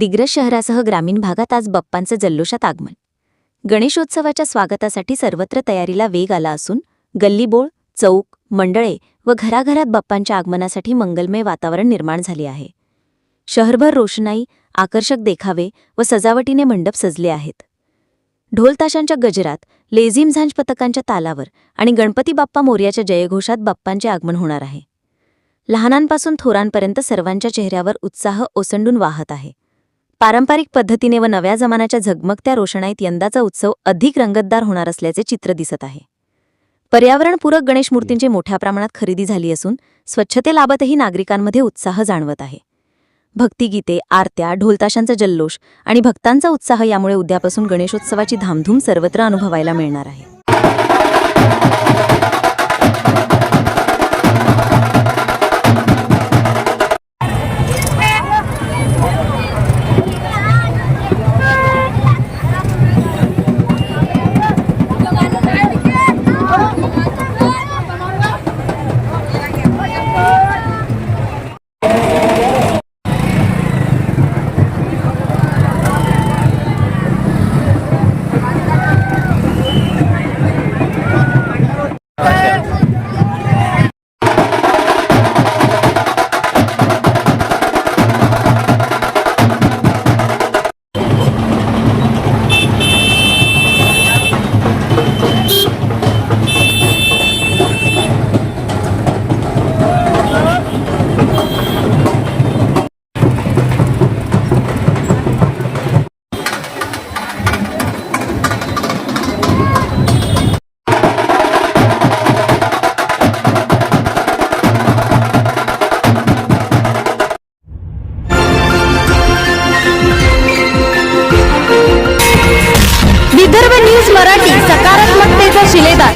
दिग्रज शहरासह ग्रामीण भागात आज बप्पांचं जल्लोषात आगमन. गणेशोत्सवाच्या स्वागतासाठी सर्वत्र तयारीला वेग आला असून गल्लीबोळ चौक मंडळे व घराघरात बाप्पांच्या आगमनासाठी मंगलमय वातावरण निर्माण झाले आहे. शहरभर रोषणाई आकर्षक देखावे व सजावटीने मंडप सजले आहेत. ढोलताशांच्या गजरात लेझिम झांज पथकांच्या तालावर आणि गणपती बाप्पा मोर्याच्या जयघोषात बाप्पांचे आगमन होणार आहे. लहानांपासून थोरांपर्यंत सर्वांच्या चेहऱ्यावर उत्साह ओसंडून वाहत आहे. पारंपरिक पद्धतीने व नव्या जमान्याच्या झगमगत्या रोषणाईत यंदाचा उत्सव अधिक रंगतदार होणार असल्याचे चित्र दिसत आहे. पर्यावरणपूरक गणेश मूर्तींची मोठ्या प्रमाणात खरेदी झाली असून स्वच्छतेलाबतही नागरिकांमध्ये उत्साह जाणवत आहे. भक्तिगीते आरत्या ढोलताशांचा जल्लोष आणि भक्तांचा उत्साह यामुळे उद्यापासून गणेशोत्सवाची धामधूम सर्वत्र अनुभवायला मिळणार आहे. mochiletas.